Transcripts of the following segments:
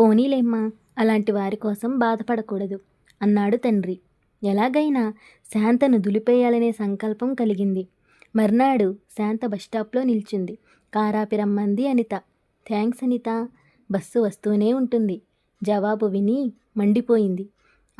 పోనీలేమ్మా అలాంటి వారి కోసం బాధపడకూడదు అన్నాడు తండ్రి. ఎలాగైనా శాంతను దులిపేయాలనే సంకల్పం కలిగింది. మర్నాడు శాంత బస్టాప్లో నిల్చుంది. కారాపి రమ్మంది అనిత. థ్యాంక్స్ అనిత. బస్సు వస్తూనే ఉంటుంది. జవాబు విని మండిపోయింది.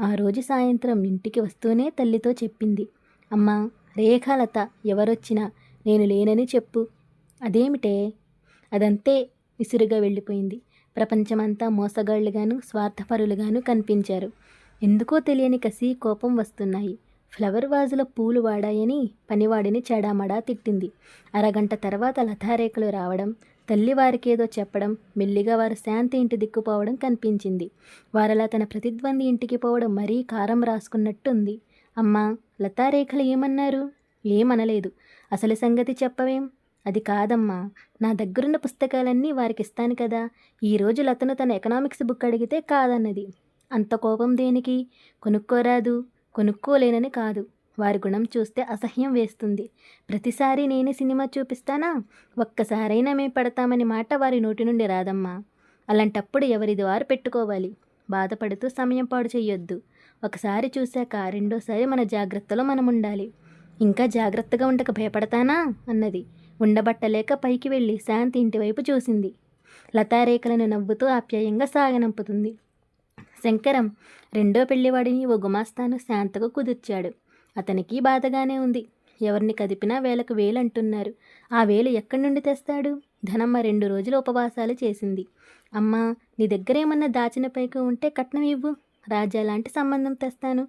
ఆ రోజు సాయంత్రం ఇంటికి వస్తూనే తల్లితో చెప్పింది. అమ్మా రేఖాలత ఎవరొచ్చినా నేను లేనని చెప్పు. అదేమిటే? అదంతే విసురుగా వెళ్ళిపోయింది. ప్రపంచమంతా మోసగాళ్ళుగాను స్వార్థపరులుగాను కనిపించారు. ఎందుకో తెలియని కసి కోపం వస్తున్నాయి. ఫ్లవర్ వాజుల పూలు వాడాయని పనివాడిని చెడామడా తిట్టింది. అరగంట తర్వాత లతారేఖలు రావడం తల్లి వారికేదో చెప్పడం మెల్లిగా వారు శాంతి ఇంటి దిక్కుపోవడం కనిపించింది. వారలా తన ప్రతిద్వంది ఇంటికి పోవడం మరీ కారం రాసుకున్నట్టుంది. అమ్మా లతారేఖలు ఏమన్నారు? ఏమనలేదు. అసలు సంగతి చెప్పవేం? అది కాదమ్మా. నా దగ్గరున్న పుస్తకాలన్నీ వారికి ఇస్తాను కదా ఈరోజు లతను తన ఎకనామిక్స్ బుక్ అడిగితే కాదన్నది. అంత కోపం దేనికి? కొనుక్కోరాదు. కొనుక్కోలేనని కాదు. వారి గుణం చూస్తే అసహ్యం వేస్తుంది. ప్రతిసారి నేనే సినిమా చూపిస్తానా? ఒక్కసారైనా మేము పడతామని మాట వారి నోటి నుండి రాదమ్మా. అలాంటప్పుడు ఎవరిది వారు పెట్టుకోవాలి. బాధపడుతూ సమయం పాడు చేయొద్దు ఒకసారి చూశాక రెండోసారి మన జాగ్రత్తలో మనం ఉండాలి ఇంకా జాగ్రత్తగా ఉండక భయపడతానా? అన్నది. ఉండబట్టలేక పైకి వెళ్ళి శాంతి ఇంటివైపు చూసింది. లతారేఖలను నవ్వుతూ ఆప్యాయంగా సాగనంపుతుంది. శంకరం రెండో పెళ్ళివాడిని ఓ గుమాస్తాను శాంతకు కుదిర్చాడు. అతనికి బాధగానే ఉంది. ఎవరిని కదిపినా వేలకు వేలు అంటున్నారు ఆ వేలు ఎక్కడి నుండి తెస్తాడు? ధనమ్మ రెండు రోజులు ఉపవాసాలు చేసింది. అమ్మా నీ దగ్గరేమన్నా దాచిన పైకి ఉంటే కట్నం ఇవ్వు. రాజా లాంటి సంబంధం తెస్తాను.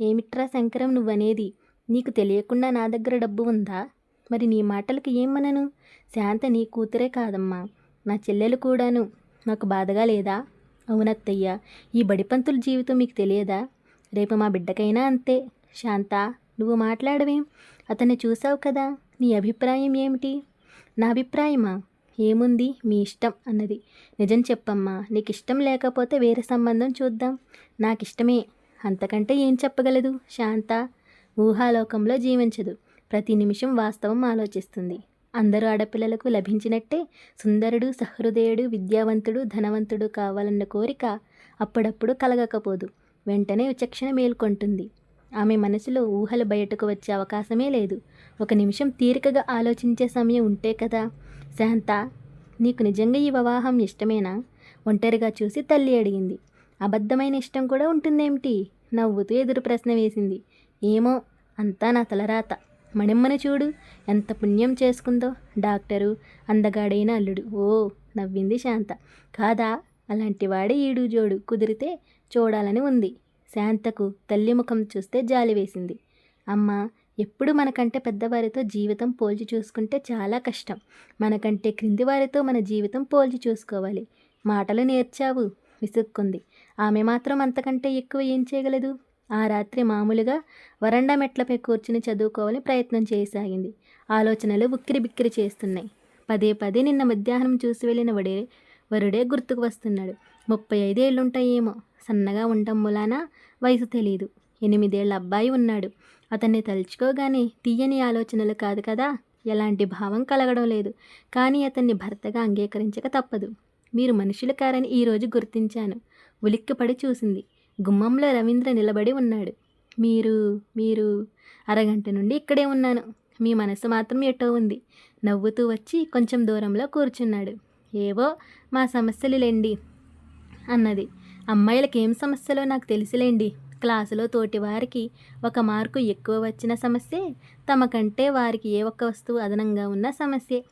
ఏమిట్రా శంకరం నువ్వనేది? నీకు తెలియకుండా నా దగ్గర డబ్బు ఉందా? మరి నీ మాటలకు ఏమనను? శాంత నీ కూతురే కాదమ్మా. నా చెల్లెలు కూడాను. నాకు బాధగా లేదా? అవునత్తయ్య ఈ బడిపంతుల జీవితం మీకు తెలియదా? రేపు మా బిడ్డకైనా అంతే. శాంత నువ్వు మాట్లాడవేం. అతన్ని చూసావు కదా? నీ అభిప్రాయం ఏమిటి? నా అభిప్రాయమా? ఏముంది? మీ ఇష్టం అన్నది. నిజం చెప్పమ్మా. నీకు ఇష్టం లేకపోతే వేరే సంబంధం చూద్దాం. నాకు ఇష్టమే అంతకంటే ఏం చెప్పగలదు? శాంత ఊహాలోకంలో జీవించదు. ప్రతి నిమిషం వాస్తవం ఆలోచిస్తుంది. అందరూ ఆడపిల్లలకు లభించినట్టే సుందరుడు సహృదయుడు విద్యావంతుడు ధనవంతుడు కావాలన్న కోరిక అప్పుడప్పుడు కలగకపోదు. వెంటనే విచక్షణ మేల్కొంటుంది. ఆమె మనసులో ఊహలు బయటకు వచ్చే అవకాశమే లేదు. ఒక నిమిషం తీరికగా ఆలోచించే సమయం ఉంటే కదా? శాంత నీకు నిజంగా ఈ వివాహం ఇష్టమేనా? ఒంటరిగా చూసి తల్లి అడిగింది. అబద్ధమైన ఇష్టం కూడా ఉంటుందేమిటి? నవ్వుతూ ఎదురు ప్రశ్న వేసింది. ఏమో అంతా నా తలరాత. మణిమ్మని చూడు. ఎంత పుణ్యం చేసుకుందో. డాక్టరు అందగాడైన అల్లుడు. ఓ నవ్వింది శాంత. కాదా? అలాంటి వాడే ఈడు జోడు. కుదిరితే చూడాలని ఉంది. శాంతకు తల్లి ముఖం చూస్తే జాలి వేసింది. అమ్మ ఎప్పుడు మనకంటే పెద్దవారితో జీవితం పోల్చి చూసుకుంటే చాలా కష్టం. మనకంటే క్రింది వారితో మన జీవితం పోల్చి చూసుకోవాలి. మాటలు నేర్చావు. విసుక్కుంది. ఆమె మాత్రం అంతకంటే ఎక్కువ ఏం చేయగలదు? ఆ రాత్రి మామూలుగా వరండా మెట్లపై కూర్చుని చదువుకోవాలని ప్రయత్నం చేయసాగింది ఆలోచనలు ఉక్కిరి బిక్కిరి చేస్తున్నాయి. పదే పదే నిన్న మధ్యాహ్నం చూసి వెళ్ళిన వడే వరుడే గుర్తుకు వస్తున్నాడు. ముప్పై ఐదేళ్ళుంటాయేమో సన్నగా ఉండటం మూలాన? వయసు తెలియదు ఎనిమిదేళ్ళ అబ్బాయి ఉన్నాడు. అతన్ని తలుచుకోగానే తీయని ఆలోచనలు కాదు కదా? ఎలాంటి భావం కలగడం లేదు. కానీ అతన్ని భర్తగా అంగీకరించక తప్పదు. మీరు మనుషులు కారని ఈరోజు గుర్తించాను. ఉలిక్కిపడి చూసింది. గుమ్మంలో రవీంద్ర నిలబడి ఉన్నాడు. మీరు మీరు అరగంట నుండి ఇక్కడే ఉన్నాను. మీ మనసు మాత్రం ఎటో ఉంది. నవ్వుతూ వచ్చి కొంచెం దూరంలో కూర్చున్నాడు. ఏవో మా సమస్యలు లేండి అన్నది. అమ్మాయిలకి ఏం సమస్యలో నాకు తెలిసిలేండి. క్లాసులో తోటి వారికి ఒక మార్కు ఎక్కువ వచ్చిన సమస్యే. తమకంటే వారికి ఏ ఒక్క వస్తువు అదనంగా ఉన్న సమస్యే.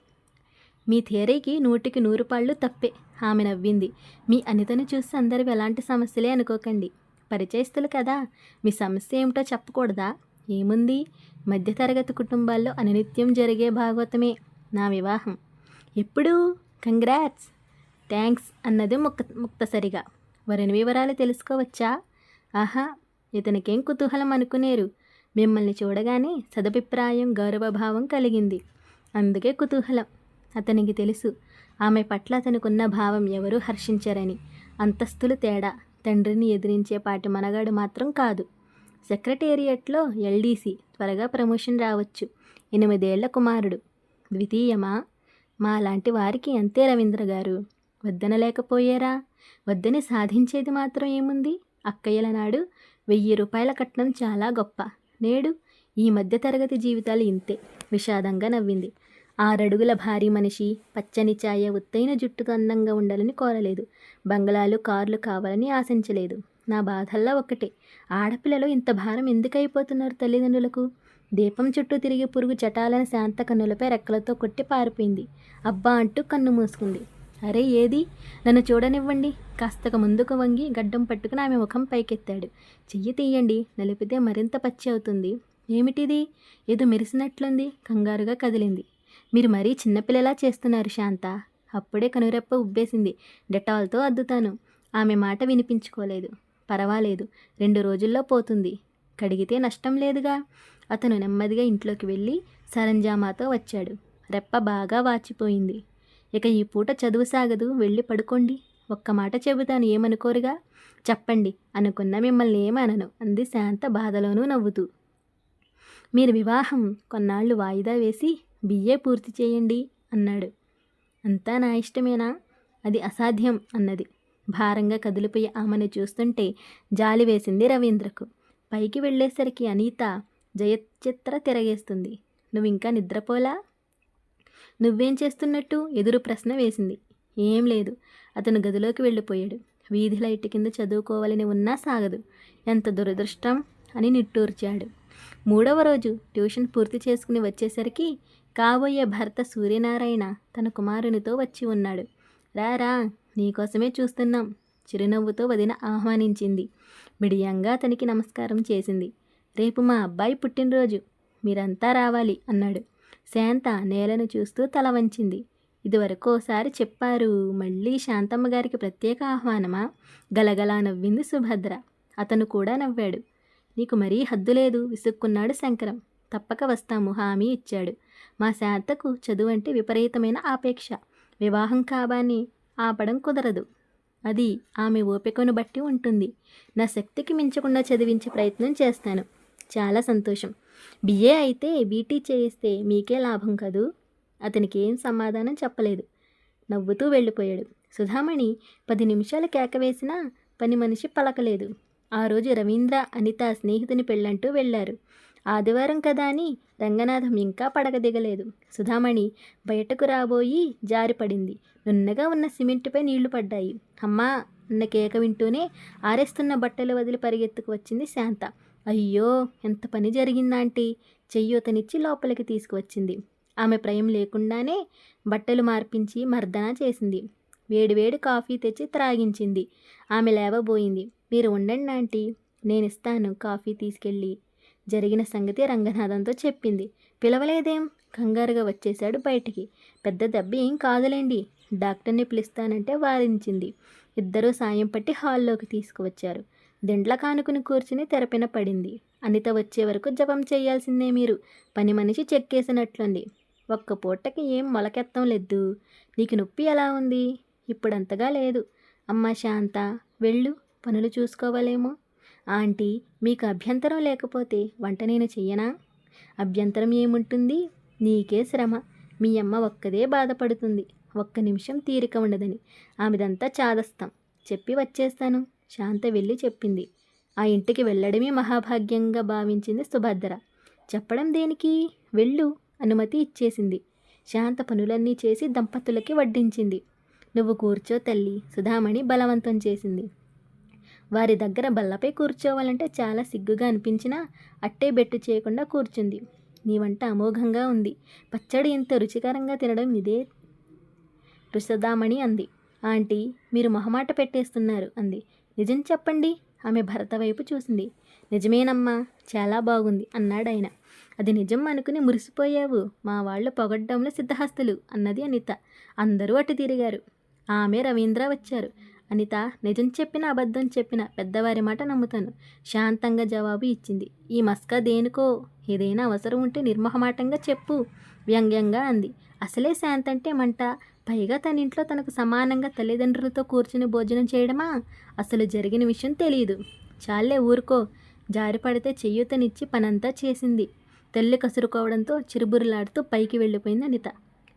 మీ థియరీకి నూటికి నూరు పళ్ళు తప్పే ఆమె నవ్వింది. మీ అనితను చూసి అందరు ఎలాంటి సమస్యలే అనుకోకండి. పరిచయస్తులు కదా మీ సమస్య ఏమిటో చెప్పకూడదా? ఏముంది? మధ్యతరగతి కుటుంబాల్లో అనునిత్యం జరిగే భాగవతమే నా వివాహం. ఎప్పుడు? కంగ్రాట్స్. థ్యాంక్స్ అన్నది ముక్త ముక్తసరిగా. వరుని వివరాలు తెలుసుకోవచ్చా? ఆహా ఇతనికేం కుతూహలం అనుకునేరు. మిమ్మల్ని చూడగానే సదభిప్రాయం గౌరవభావం కలిగింది. అందుకే కుతూహలం. అతనికి తెలుసు. ఆమె పట్ల అతనుకున్న భావం ఎవరూ హర్షించరని. అంతస్తులు తేడా. తండ్రిని ఎదిరించే పాటి మనగాడు మాత్రం కాదు. సెక్రటేరియట్లో ఎల్డీసీ త్వరగా ప్రమోషన్ రావచ్చు. ఎనిమిదేళ్ళ కుమారుడు. ద్వితీయమా? మా లాంటి వారికి అంతే రవీంద్ర గారు. వద్దనలేకపోయారా? వద్దని సాధించేది మాత్రం ఏముంది? అక్కయ్యల నాడు వెయ్యి రూపాయల కట్నం చాలా గొప్ప. నేడు ఈ మధ్యతరగతి జీవితాలు ఇంతే. విషాదంగా నవ్వింది. ఆరడుగుల భారీ మనిషి పచ్చని ఛాయ ఉత్తైన జుట్టుతో అందంగా ఉండాలని కోరలేదు. బంగళాలు కార్లు కావాలని ఆశించలేదు. నా బాధల్లా ఒక్కటే. ఆడపిల్లలు ఇంత భారం ఎందుకు అయిపోతున్నారు తల్లిదండ్రులకు? దీపం చుట్టూ తిరిగి పురుగు చటాలని శాంత కన్నులపై రెక్కలతో కొట్టి పారిపోయింది. అబ్బా అంటూ కన్ను మూసుకుంది. అరే ఏది? నన్ను చూడనివ్వండి. కాస్తక ముందుకు వంగి గడ్డం పట్టుకుని ఆమె ముఖం పైకెత్తాడు. చెయ్యి తీయండి. నలిపితే మరింత పచ్చి అవుతుంది. ఏమిటిది? ఏదో మెరిసినట్లుంది. కంగారుగా కదిలింది. మీరు మరీ చిన్నపిల్లలా చేస్తున్నారు శాంత. అప్పుడే కనురెప్ప ఉబ్బేసింది. డెటాల్తో అద్దుతాను. ఆమె మాట వినిపించుకోలేదు. పర్వాలేదు. రెండు రోజుల్లో పోతుంది. కడిగితే నష్టం లేదుగా. అతను నెమ్మదిగా ఇంట్లోకి వెళ్ళి సరంజామాతో వచ్చాడు. రెప్ప బాగా వాచిపోయింది. ఇక ఈ పూట చదువు సాగదు. వెళ్ళి పడుకోండి. ఒక్క మాట చెబుతాను. ఏమనుకోరుగా? చెప్పండి. అనుకున్న మిమ్మల్ని ఏమనను. అంది శాంత బాధలోనూ నవ్వుతూ. మీరు వివాహం కొన్నాళ్ళు వాయిదా వేసి బిఏ పూర్తి చేయండి అన్నాడు. అంతా నా ఇష్టమేనా? అది అసాధ్యం అన్నది. భారంగా కదిలిపోయి ఆమెను చూస్తుంటే జాలి వేసింది రవీంద్రకు. పైకి వెళ్ళేసరికి అనీత జయచిత్ర తిరగేస్తుంది. నువ్వు ఇంకా నిద్రపోలా? నువ్వేం చేస్తున్నట్టు? ఎదురు ప్రశ్న వేసింది. ఏం లేదు. అతను గదిలోకి వెళ్ళిపోయాడు. వీధి లైట్ కింద చదువుకోవాలని ఉన్నా సాగదు. ఎంత దురదృష్టం అని నిట్టూర్చాడు. మూడవ రోజు ట్యూషన్ పూర్తి చేసుకుని వచ్చేసరికి కాబోయే భర్త సూర్యనారాయణ తన కుమారునితో వచ్చి ఉన్నాడు. రారా నీకోసమే చూస్తున్నాం చిరునవ్వుతో వదిన ఆహ్వానించింది. బిడియంగా అతనికి నమస్కారం చేసింది. రేపు మా అబ్బాయి పుట్టినరోజు మీరంతా రావాలి అన్నాడు. శాంత నేలను చూస్తూ తల వంచింది. ఇదివరకు ఓసారి చెప్పారు మళ్ళీ శాంతమ్మ గారికి ప్రత్యేక ఆహ్వానమా? గలగలా నవ్వింది సుభద్ర. అతను కూడా నవ్వాడు. నీకు మరీ హద్దు లేదు విసుక్కున్నాడు శంకరం. తప్పక వస్తాము హామీ ఇచ్చాడు. మా శాంతకు చదువు అంటే విపరీతమైన ఆపేక్ష. వివాహం కాబాని ఆపడం కుదరదు. అది ఆమె ఓపికను బట్టి ఉంటుంది. నా శక్తికి మించకుండా చదివించే ప్రయత్నం చేస్తాను. చాలా సంతోషం. బిఏ అయితే బీటీ చేయిస్తే మీకే లాభం కదూ? అతనికి ఏం సమాధానం చెప్పలేదు. నవ్వుతూ వెళ్ళిపోయాడు. సుధామణి పది నిమిషాలు కేక వేసినా పని మనిషి పలకలేదు. ఆ రోజు రవీంద్ర అనిత స్నేహితుని పెళ్ళంటూ వెళ్ళారు. ఆదివారం కదా అని రంగనాథం ఇంకా పడక దిగలేదు సుధామణి బయటకు రాబోయి జారిపడింది నున్నగా ఉన్న సిమెంట్పై నీళ్ళు పడ్డాయి. అమ్మా అన్న కేక వింటూనే ఆరేస్తున్న బట్టలు వదిలి పరిగెత్తుకు వచ్చింది శాంత. అయ్యో ఎంత పని జరిగిందాంటీ చెయ్యూతనిచ్చి లోపలికి తీసుకువచ్చింది. ఆమె ప్రయం లేకుండానే బట్టలు మార్పించి మర్దన చేసింది. వేడివేడి కాఫీ తెచ్చి త్రాగించింది. ఆమె లేవబోయింది. మీరు ఉండండి ఆంటీ నేను ఇస్తాను కాఫీ తీసుకెళ్ళి. జరిగిన సంగతి రంగనాథంతో చెప్పింది. పిలవలేదేం? కంగారుగా వచ్చేశాడు బయటికి. పెద్ద దెబ్బ ఏం కాదులేండి డాక్టర్ని పిలుస్తానంటే వారించింది. ఇద్దరూ సాయం పట్టి హాల్లోకి తీసుకువచ్చారు. దిండ్ల కానుకుని కూర్చుని తెరపిన పడింది. అనిత వచ్చే వరకు జపం చేయాల్సిందే మీరు. పని మనిషి చెక్కేసినట్లుంది. ఒక్క పూటకి ఏం మొలకెత్తం లేదు నీకు నొప్పి ఎలా ఉంది? ఇప్పుడంతగా లేదు. అమ్మ శాంత వెళ్ళు పనులు చూసుకోవాలేమో. ఆంటీ మీకు అభ్యంతరం లేకపోతే వంట నేను చెయ్యనా? అభ్యంతరం ఏముంటుంది? నీకే శ్రమ. మీ అమ్మ ఒక్కదే బాధపడుతుంది. ఒక్క నిమిషం తీరిక ఉండదని. ఆమెదంతా చాదస్తాం. చెప్పి వచ్చేస్తాను. శాంత వెళ్ళి చెప్పింది. ఆ ఇంటికి వెళ్ళడమే మహాభాగ్యంగా భావించింది సుభద్ర. చెప్పడం దేనికి? వెళ్ళు అనుమతి ఇచ్చేసింది. శాంత పనులన్నీ చేసి దంపతులకి వడ్డించింది. నువ్వు కూర్చో తల్లి. సుధామణి బలవంతం చేసింది. వారి దగ్గర బల్లపై కూర్చోవాలంటే చాలా సిగ్గుగా అనిపించినా అట్టే బెట్టు చేయకుండా కూర్చుంది. నీ వంట అమోఘంగా ఉంది. పచ్చడి ఎంత రుచికరంగా తినడం ఇదే రుసదామణి అంది. ఆంటీ మీరు మొహమాట పెట్టేస్తున్నారు అంది. నిజం చెప్పండి ఆమె భరత వైపు చూసింది. నిజమేనమ్మా చాలా బాగుంది అన్నాడు ఆయన. అది నిజం అనుకుని మురిసిపోయావు. మా వాళ్ళు పొగడ్డంలో సిద్ధహస్తులు అన్నది అనిత. అందరూ అటు తిరిగారు. ఆమె రవీంద్ర వచ్చారు. అనిత నిజం చెప్పిన అబద్ధం చెప్పిన పెద్దవారి మాట నమ్ముతాను శాంతంగా జవాబు ఇచ్చింది. ఈ మస్కా దేనికో? ఏదైనా అవసరం ఉంటే నిర్మహమాటంగా చెప్పు వ్యంగ్యంగా అంది. అసలే శాంత అంటే మంట. పైగా తన ఇంట్లో తనకు సమానంగా తల్లిదండ్రులతో కూర్చుని భోజనం చేయడమా? అసలు జరిగిన విషయం తెలియదు చాలే ఊరుకో. జారిపడితే చెయ్యూతనిచ్చి పనంతా చేసింది. తెల్లి కసురుకోవడంతో చిరుబురులాడుతూ పైకి వెళ్ళిపోయింది అనిత.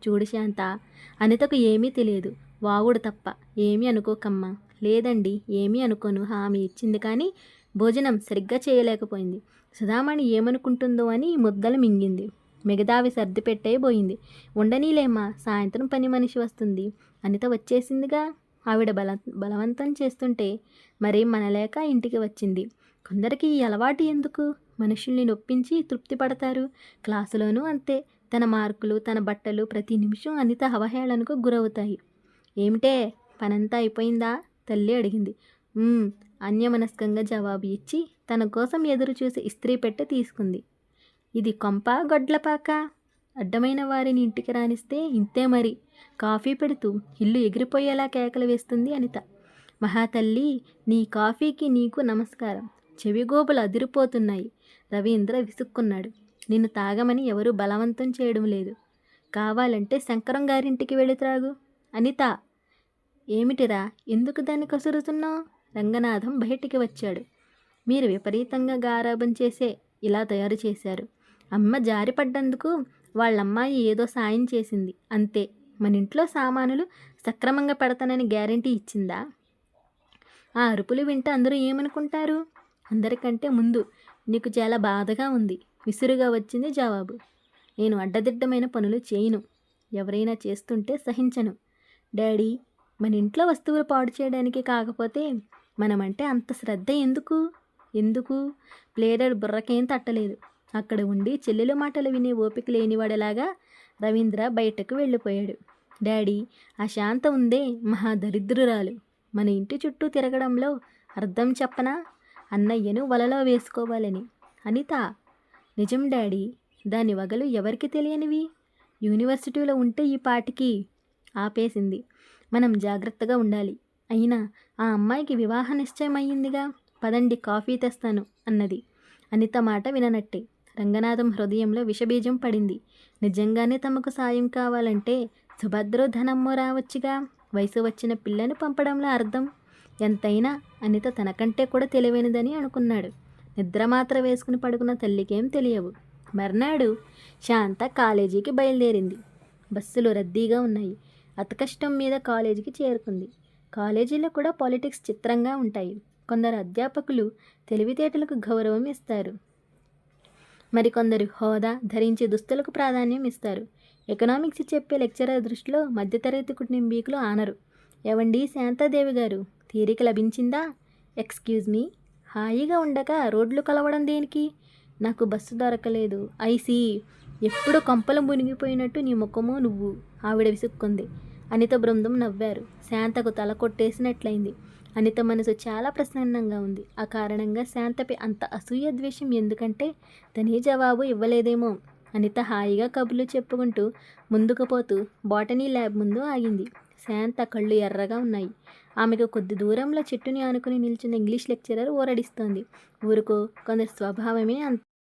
చూడు శాంత అనితకు ఏమీ తెలియదు. వావుడు తప్ప ఏమీ అనుకోకమ్మా. లేదండి ఏమీ అనుకోను హామీ ఇచ్చింది కానీ భోజనం సరిగ్గా చేయలేకపోయింది. సుధామణి ఏమనుకుంటుందో అని ముద్దలు మింగింది. మిగతావి సర్ది పెట్టేయబోయింది ఉండనీలేమ్మా సాయంత్రం పని మనిషి వస్తుంది. అనిత వచ్చేసిందిగా ఆవిడ బల బలవంతం చేస్తుంటే మరేం మనలేక ఇంటికి వచ్చింది. కొందరికి ఈ అలవాటు ఎందుకు? మనుషుల్ని నొప్పించి తృప్తి పడతారు. క్లాసులోనూ అంతే. తన మార్కులు తన బట్టలు ప్రతి నిమిషం అనిత అవహేళనకు గురవుతాయి. ఏమిటే? పనంతా అయిపోయిందా? తల్లి అడిగింది. అన్యమనస్కంగా జవాబు ఇచ్చి తన కోసం ఎదురు చూసి ఇస్త్రీ పెట్టె తీసుకుంది. ఇది కొంప గొడ్లపాక అడ్డమైన వారిని ఇంటికి రానిస్తే ఇంతే మరి. కాఫీ పెడుతూ ఇల్లు ఎగిరిపోయేలా కేకలు వేస్తుంది అనిత. మహాతల్లి నీ కాఫీకి నీకు నమస్కారం. చెవిగోబులు అదిరిపోతున్నాయి. రవీంద్ర విసుక్కున్నాడు. నిన్ను తాగమని ఎవరూ బలవంతం చేయడం లేదు. కావాలంటే శంకరం గారింటికి వెళ్ళి త్రాగు. అనిత ఏమిటిరా? ఎందుకు దాన్ని కసురుతున్నావు? రంగనాథం బయటికి వచ్చాడు. మీరు విపరీతంగా గారాబం చేసే ఇలా తయారు చేశారు. అమ్మ జారిపడ్డందుకు వాళ్ళమ్మాయి ఏదో సాయం చేసింది. అంతే. మన ఇంట్లో సామానులు సక్రమంగా పెడతానని గ్యారంటీ ఇచ్చిందా? ఆ అరుపులు వింటే అందరూ ఏమనుకుంటారు? అందరికంటే ముందు నీకు చాలా బాధగా ఉంది. విసురుగా వచ్చింది జవాబు. నేను అడ్డదిడ్డమైన పనులు చేయను. ఎవరైనా చేస్తుంటే సహించను. డాడీ మన ఇంట్లో వస్తువులు పాడు చేయడానికి కాకపోతే మనమంటే అంత శ్రద్ధ ఎందుకు? ఎందుకు? ప్లేడర్ బుర్రకేం తట్టలేదు. అక్కడ ఉండి చెల్లెల మాటలు వినే ఓపిక లేనివాడలాగా రవీంద్ర బయటకు వెళ్ళిపోయాడు. డాడీ ఆ శాంత ఉందే మహా దరిద్రురాలు మన ఇంటి చుట్టూ తిరగడంలో అర్థం చెప్పనా? అన్నయ్యను వలలో వేసుకోవాలని. అనిత నిజం డాడీ దాని వగలు ఎవరికి తెలియనివి? యూనివర్సిటీలో ఉంటే ఈ పాటికి ఆపేసింది. మనం జాగ్రత్తగా ఉండాలి. అయినా ఆ అమ్మాయికి వివాహ నిశ్చయం అయ్యిందిగా పదండి కాఫీ తెస్తాను అన్నది. అనిత మాట విననట్టే. రంగనాథం హృదయంలో విషబీజం పడింది. నిజంగానే తమకు సాయం కావాలంటే సుభద్రో ధనమ్మో రావచ్చుగా? వయసు వచ్చిన పిల్లను పంపడంలో అర్థం? ఎంతైనా అనిత తనకంటే కూడా తెలివైనదని అనుకున్నాడు. నిద్రమాత్ర వేసుకుని పడుకున్న తల్లికేం తెలియవు. మర్నాడు శాంత కాలేజీకి బయలుదేరింది. బస్సులు రద్దీగా ఉన్నాయి. అతకష్టం మీద కాలేజీకి చేరుకుంది. కాలేజీలో కూడా పాలిటిక్స్ చిత్రంగా ఉంటాయి. కొందరు అధ్యాపకులు తెలివితేటలకు గౌరవం ఇస్తారు. మరికొందరు హోదా ధరించే దుస్తులకు ప్రాధాన్యం ఇస్తారు. ఎకనామిక్స్ చెప్పే లెక్చరర్ దృష్టిలో మధ్యతరగతి కుటుంబీకులు ఆనరు. ఎవండి శాంతాదేవి గారు తీరిక లభించిందా? Excuse me. హాయిగా ఉండక రోడ్లు కలవడం దేనికి? నాకు బస్సు దొరకలేదు. ఐసీ ఎప్పుడో కంపలు మునిగిపోయినట్టు నీ ముఖమో నువ్వు ఆవిడ విసుక్కుంది. అనిత బృందం నవ్వారు. శాంతకు తల కొట్టేసినట్లయింది. అనిత మనసు చాలా ప్రసన్నంగా ఉంది. ఆ కారణంగా శాంతపై అంత అసూయ ద్వేషం ఎందుకంటే తనే జవాబు ఇవ్వలేదేమో. అనిత హాయిగా కబుర్లు చెప్పుకుంటూ ముందుకు పోతూ బాటనీ ల్యాబ్ ముందు ఆగింది. శాంత కళ్ళు ఎర్రగా ఉన్నాయి. ఆమెకు కొద్ది దూరంలో చెట్టుని ఆనుకుని నిల్చున్న ఇంగ్లీష్ లెక్చరర్ ఊరడిస్తోంది. ఊరుకో కొందరి స్వభావమే అంత